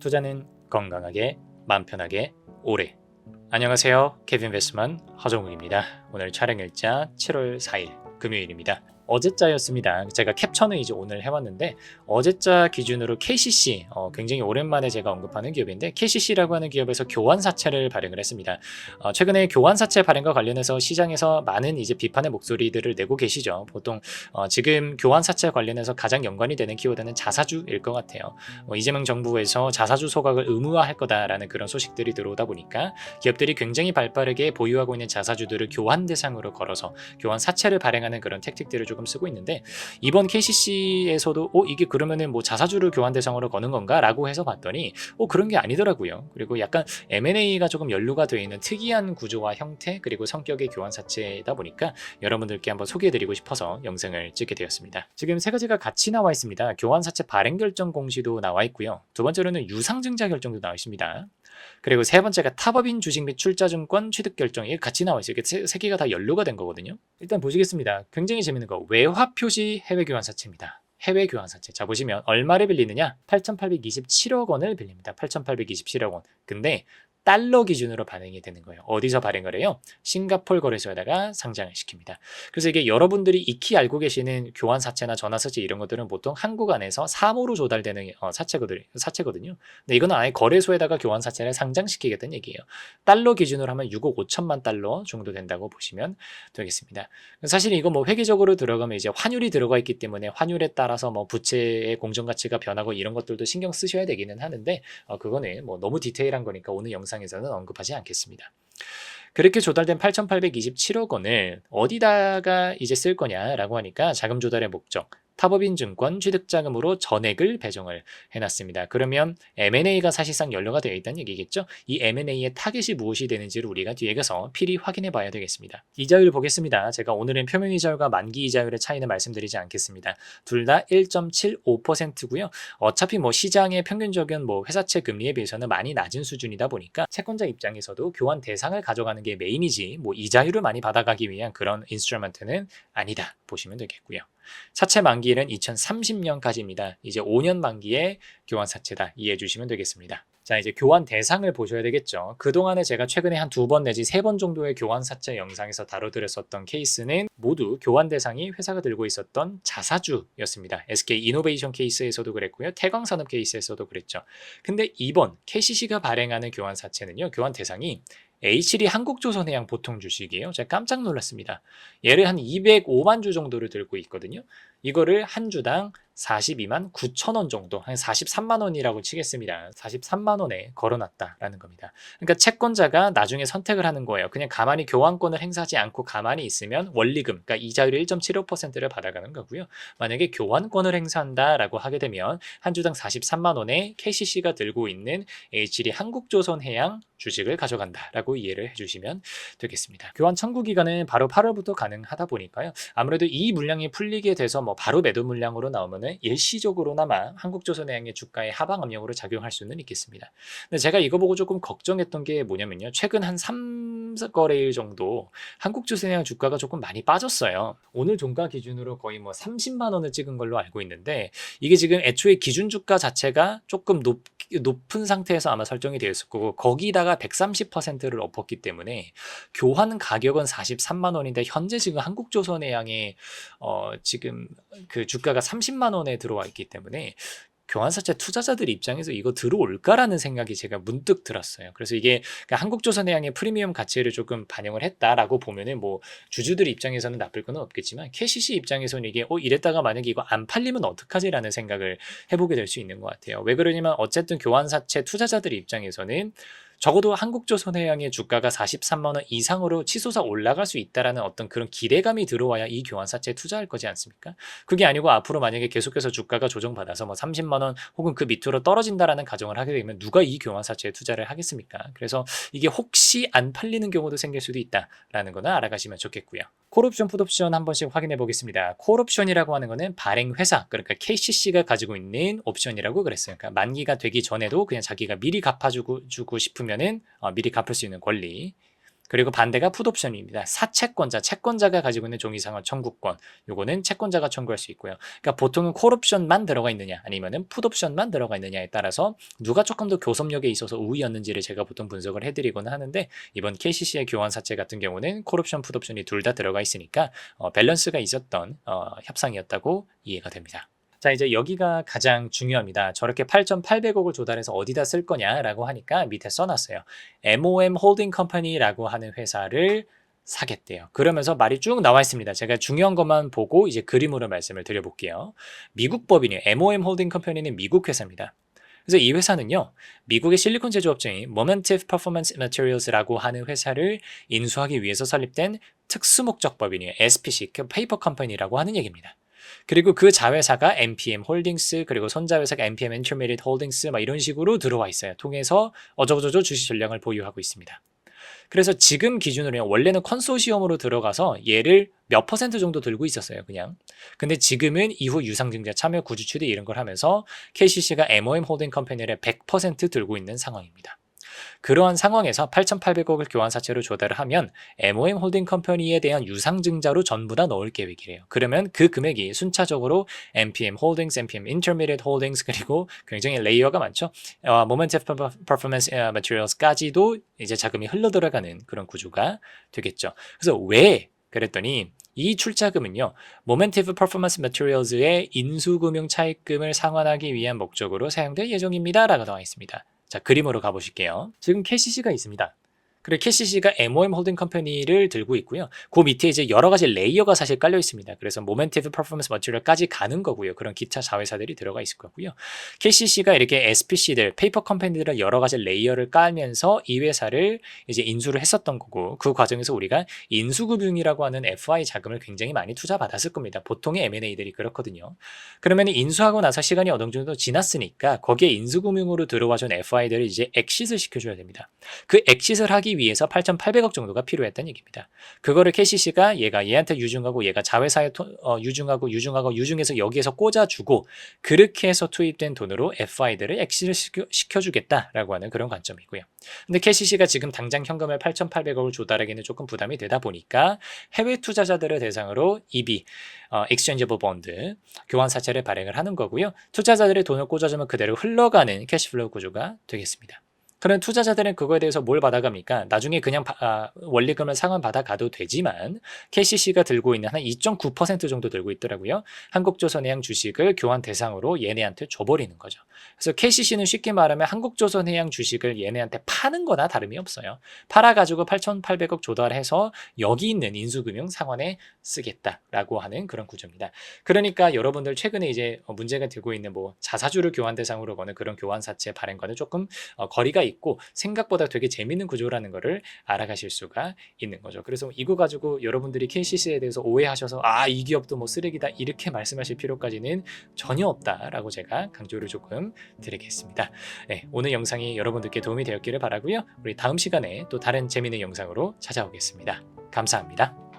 투자는 건강하게 마음 편하게 오래. 안녕하세요. 케빈 베스만 허정욱입니다. 오늘 촬영 일자 7월 4일 금요일입니다 어제자였습니다. 제가 캡처는 이제 오늘 해왔는데 어제자 기준으로 KCC 어, 굉장히 오랜만에 제가 언급하는 기업인데 KCC라고 하는 기업에서 교환 사채를 발행을 했습니다. 어, 최근에 교환 사채 발행과 관련해서 시장에서 많은 이제 비판의 목소리들을 내고 계시죠. 보통 어, 지금 교환 사채 관련해서 가장 연관이 되는 키워드는 자사주일 것 같아요. 뭐 이재명 정부에서 자사주 소각을 의무화할 거다라는 그런 소식들이 들어오다 보니까 기업들이 굉장히 발빠르게 보유하고 있는 자사주들을 교환 대상으로 걸어서 교환 사채를 발행하는 그런 택틱들을 조금 쓰고 있는데 이번 KCC에서도 어 이게 그러면은 뭐 자사주를 교환 대상으로 거는 건가라고 해서 봤더니 어 그런 게 아니더라고요. 그리고 약간 M&A가 조금 연루가 되어 있는 특이한 구조와 형태 그리고 성격의 교환 사채다 보니까 여러분들께 한번 소개해드리고 싶어서 영상을 찍게 되었습니다. 지금 세 가지가 같이 나와 있습니다. 교환 사채 발행 결정 공시도 나와 있고요. 두 번째로는 유상증자 결정도 나와 있습니다. 그리고 세 번째가 타법인 주식 및 출자증권 취득 결정이 같이 나와 있어요. 이게 세, 세 개가 다 연루가 된 거거든요. 일단 보시겠습니다. 굉장히 재밌는 거 외화 표시 해외 교환 사채입니다. 해외 교환 사채. 자 보시면 얼마를 빌리느냐? 8,827억 원을 빌립니다. 8,827억 원. 근데 달러 기준으로 발행이 되는 거예요. 어디서 발행을 해요? 싱가폴 거래소에다가 상장을 시킵니다. 그래서 이게 여러분들이 익히 알고 계시는 교환 사채나 전화 사채 이런 것들은 보통 한국 안에서 사모로 조달되는 어, 사채거든, 사채거든요. 근데 이거는 아예 거래소에다가 교환 사채를 상장시키겠다는 얘기예요. 달러 기준으로 하면 6억 5천만 달러 정도 된다고 보시면 되겠습니다. 사실 이거 뭐 회계적으로 들어가면 이제 환율이 들어가 있기 때문에 환율에 따라서 뭐 부채의 공정 가치가 변하고 이런 것들도 신경 쓰셔야 되기는 하는데 어, 그거는 뭐 너무 디테일한 거니까 오늘 영상 에서는 언급하지 않겠습니다. 그렇게 조달된 8,827억 원을 어디다가 이제 쓸 거냐라고 하니까 자금 조달의 목적, 타법인 증권 취득자금으로 전액을 배정을 해놨습니다. 그러면 M&A가 사실상 연료가 되어 있다는 얘기겠죠? 이 M&A의 타겟이 무엇이 되는지를 우리가 뒤에 가서 필히 확인해 봐야 되겠습니다. 이자율 보겠습니다. 제가 오늘은 표면 이자율과 만기 이자율의 차이는 말씀드리지 않겠습니다. 둘 다 1.75%고요. 어차피 뭐 시장의 평균적인 뭐 회사채 금리에 비해서는 많이 낮은 수준이다 보니까 채권자 입장에서도 교환 대상을 가져가는 게 메인이지 뭐 이자율을 많이 받아가기 위한 그런 인스트루먼트는 아니다 보시면 되겠고요. 사채 만기일은 2030년까지입니다. 이제 5년 만기에 교환 사채다 이해해 주시면 되겠습니다. 자 이제 교환 대상을 보셔야 되겠죠. 그동안에 제가 최근에 한 두 번 내지 세 번 정도의 교환 사채 영상에서 다뤄드렸었던 케이스는 모두 교환 대상이 회사가 들고 있었던 자사주였습니다. SK 이노베이션 케이스에서도 그랬고요. 태광산업 케이스에서도 그랬죠. 근데 이번 KCC가 발행하는 교환 사채는요. 교환 대상이 H3 한국조선해양 보통 주식이에요. 제가 깜짝 놀랐습니다. 얘를 한 205만 주 정도를 들고 있거든요. 이거를 한 주당 42만 9천 원 정도, 한 43만 원이라고 치겠습니다. 43만 원에 걸어놨다라는 겁니다. 그러니까 채권자가 나중에 선택을 하는 거예요. 그냥 가만히 교환권을 행사하지 않고 가만히 있으면 원리금, 그러니까 이자율 1.75%를 받아가는 거고요. 만약에 교환권을 행사한다라고 하게 되면 한 주당 43만 원에 KCC가 들고 있는 H3 한국조선해양 주식을 가져간다라고 이해를 해주시면 되겠습니다. 교환 청구 기간은 바로 8월부터 가능하다 보니까요. 아무래도 이 물량이 풀리게 돼서 뭐 바로 매도 물량으로 나오면은 일시적으로나마 한국조선해양의 주가의 하방 압력으로 작용할 수는 있겠습니다. 근데 제가 이거 보고 조금 걱정했던 게 뭐냐면요. 최근 한 3거래일 정도 한국조선해양 주가가 조금 많이 빠졌어요. 오늘 종가 기준으로 거의 뭐 30만 원을 찍은 걸로 알고 있는데 이게 지금 애초에 기준 주가 자체가 조금 높, 높은 상태에서 아마 설정이 되어 있을 거고 거기다가 130%를 엎었기 때문에 교환 가격은 43만 원인데 현재 지금 한국조선해양의 어 지금 그 주가가 30만 원에 들어와 있기 때문에 교환사채 투자자들 입장에서 이거 들어올까라는 생각이 제가 문득 들었어요. 그래서 이게 그러니까 한국조선해양의 프리미엄 가치를 조금 반영을 했다라고 보면은 뭐 주주들 입장에서는 나쁠 건 없겠지만 KCC 입장에서는 이게 어 이랬다가 만약에 이거 안 팔리면 어떡하지라는 생각을 해보게 될 수 있는 것 같아요. 왜 그러냐면 어쨌든 교환사채 투자자들 입장에서는 적어도 한국조선해양의 주가가 43만 원 이상으로 치솟아 올라갈 수 있다라는 어떤 그런 기대감이 들어와야 이 교환사채에 투자할 거지 않습니까? 그게 아니고 앞으로 만약에 계속해서 주가가 조정받아서 뭐 30만 원 혹은 그 밑으로 떨어진다라는 가정을 하게 되면 누가 이 교환사채에 투자를 하겠습니까? 그래서 이게 혹시 안 팔리는 경우도 생길 수도 있다라는 거는 알아가시면 좋겠고요. 콜옵션, 풋옵션 한 번씩 확인해 보겠습니다. 콜옵션이라고 하는 거는 발행 회사, 그러니까 KCC가 가지고 있는 옵션이라고 그랬어요. 그러니까 만기가 되기 전에도 그냥 자기가 미리 갚아주고 주고 싶으면 은 어, 미리 갚을 수 있는 권리. 그리고 반대가 풋옵션입니다. 사채권자, 채권자가 가지고 있는 종이상환 청구권. 요거는 채권자가 청구할 수 있고요. 그러니까 보통은 콜옵션만 들어가 있느냐 아니면은 풋옵션만 들어가 있느냐에 따라서 누가 조금 더 교섭력에 있어서 우위였는지를 제가 보통 분석을 해드리곤 하는데 이번 KCC의 교환 사채 같은 경우는 콜옵션, 풋옵션이 둘 다 들어가 있으니까 어, 밸런스가 있었던 어, 협상이었다고 이해가 됩니다. 자 이제 여기가 가장 중요합니다. 저렇게 8,800억을 조달해서 어디다 쓸 거냐라고 하니까 밑에 써놨어요. MOM 홀딩 컴퍼니라고 하는 회사를 사겠대요. 그러면서 말이 쭉 나와 있습니다. 제가 중요한 것만 보고 이제 그림으로 말씀을 드려볼게요. 미국 법인이에요. MOM 홀딩 컴퍼니는 미국 회사입니다. 그래서 이 회사는요, 미국의 실리콘 제조업체인 Momentive Performance Materials라고 하는 회사를 인수하기 위해서 설립된 특수목적 법인이에요. SPC, 그 페이퍼 컴퍼니라고 하는 얘기입니다. 그리고 그 자회사가 MPM 홀딩스 그리고 손자회사가 MPM Intermediate 홀딩스 막 이런 식으로 들어와 있어요. 통해서 어저저저 주식 전량을 보유하고 있습니다. 그래서 지금 기준으로 원래는 컨소시엄으로 들어가서 얘를 몇 퍼센트 정도 들고 있었어요, 그냥. 근데 지금은 이후 유상증자 참여 구주 추대 이런 걸 하면서 KCC가 MOM 홀딩 컴퍼니를 100% 들고 있는 상황입니다. 그러한 상황에서 8,800억을 교환 사채로 조달을 하면 MOM 홀딩 컴퍼니에 대한 유상증자로 전부 다 넣을 계획이래요. 그러면 그 금액이 순차적으로 MPM 홀딩스, MPM Intermediate 홀딩스 그리고 굉장히 레이어가 많죠. 어, Momentive Performance Materials까지도 이제 자금이 흘러 들어가는 그런 구조가 되겠죠. 그래서 왜 그랬더니 이 출자금은요, Momentive Performance Materials의 인수금융 차입금을 상환하기 위한 목적으로 사용될 예정입니다. 라고 나와 있습니다. 자, 그림으로 가보실게요. 지금 KCC가 있습니다. 그리고 KCC가 MOM 홀딩 컴퍼니를 들고 있고요. 그 밑에 이제 여러 가지 레이어가 사실 깔려 있습니다. 그래서 모멘티브 퍼포먼스 머티리얼까지 가는 거고요. 그런 기타 자회사들이 들어가 있을 거고요. KCC가 이렇게 SPC들, 페이퍼 컴퍼니들을 여러 가지 레이어를 깔면서 이 회사를 이제 인수를 했었던 거고 그 과정에서 우리가 인수금융이라고 하는 FI 자금을 굉장히 많이 투자받았을 겁니다. 보통의 M&A들이 그렇거든요. 그러면 인수하고 나서 시간이 어느 정도 지났으니까 거기에 인수금융으로 들어와준 FI들을 이제 엑시을 시켜줘야 됩니다. 그 엑시을 하기 위해서 8,800억 정도가 필요했다는 얘기입니다. 그거를 KCC가 얘가 얘한테 유증하고 얘가 자회사에 토, 어, 유증하고 유증하고 유증해서 여기에서 꽂아주고 그렇게 해서 투입된 돈으로 FI들을 엑시를 시켜, 시켜주겠다라고 하는 그런 관점이고요. 근데 KCC가 지금 당장 현금을 8,800억을 조달하기는 조금 부담이 되다 보니까 해외 투자자들을 대상으로 EB, 어, Exchangeable Bond, 교환 사채를 발행을 하는 거고요. 투자자들의 돈을 꽂아주면 그대로 흘러가는 캐시플로우 구조가 되겠습니다. 그런 투자자들은 그거에 대해서 뭘 받아갑니까? 나중에 그냥 바, 아, 원리금을 상환 받아가도 되지만 KCC가 들고 있는 한 2.9% 정도 들고 있더라고요. 한국조선해양 주식을 교환 대상으로 얘네한테 줘버리는 거죠. 그래서 KCC는 쉽게 말하면 한국조선해양 주식을 얘네한테 파는 거나 다름이 없어요. 팔아가지고 8,800억 조달해서 여기 있는 인수금융 상환에 쓰겠다라고 하는 그런 구조입니다. 그러니까 여러분들 최근에 이제 문제가 되고 있는 뭐 자사주를 교환 대상으로 거는 그런 교환 사채 발행과는 조금 어, 거리가 있고 생각보다 되게 재밌는 구조라는 거를 알아가실 수가 있는 거죠. 그래서 이거 가지고 여러분들이 KCC에 대해서 오해하셔서 아 이 기업도 뭐 쓰레기다 이렇게 말씀하실 필요까지는 전혀 없다라고 제가 강조를 조금 드리겠습니다. 네, 오늘 영상이 여러분들께 도움이 되었기를 바라고요. 우리 다음 시간에 또 다른 재밌는 영상으로 찾아오겠습니다. 감사합니다.